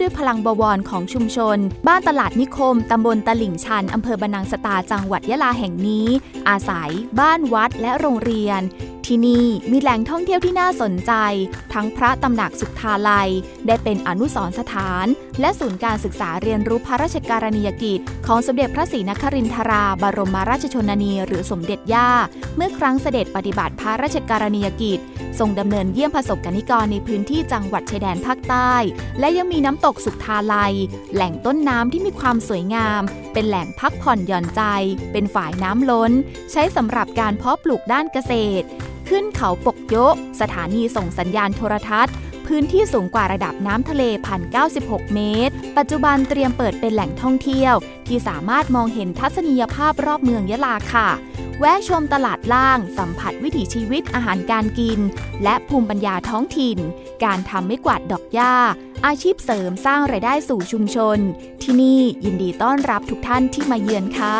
ด้วยพลังบวรของชุมชน บ้านตลาดนิคม ตำบลตลิ่งชัน อำเภอบรรนังสตาจังหวัดยะลาแห่งนี้ อาศัย บ้านวัดและโรงเรียน ที่นี่มีแหล่งท่องเที่ยวที่น่าสนใจ ทั้งพระตำหนักสุทธาลัย ได้เป็นอนุสรสถาน และศูนย์การศึกษาเรียนรู้พระราชการณียกิจ ของสมเด็จพระศรีนครินทรา บรมราชชนนี หรือสมเด็จย่า เมื่อครั้งเสด็จปฏิบัติพระราชการณียกิจ ทรงดำเนินเยี่ยมประสบกนิกรในพื้นที่จังหวัดชายแดนภาคใต้ และยังมีน้ำตกสุทธาลัย แหล่งต้นน้ำที่มีความสวยงาม เป็นแหล่งพักผ่อนหย่อนใจ เป็นฝ่ายน้ำล้น ใช้สำหรับการเพาะปลูกด้านเกษตร ขึ้นเขาปกโยะ สถานีส่งสัญญาณโทรทัศน์ พื้นที่สูงกว่าระดับน้ำทะเลพัน96 เมตร ปัจจุบันเตรียมเปิดเป็นแหล่งท่องเที่ยว ที่สามารถมองเห็นทัศนียภาพรอบเมืองยะลาค่ะ แวะชมตลาดล่าง สัมผัสวิถีชีวิตอาหารการกิน และภูมิปัญญาท้องถิ่น การทำไม่กวาดดอกหญ้า อาชีพเสริมสร้างรายได้สู่ชุมชน ที่นี่ยินดีต้อนรับทุกท่านที่มาเยือนค่ะ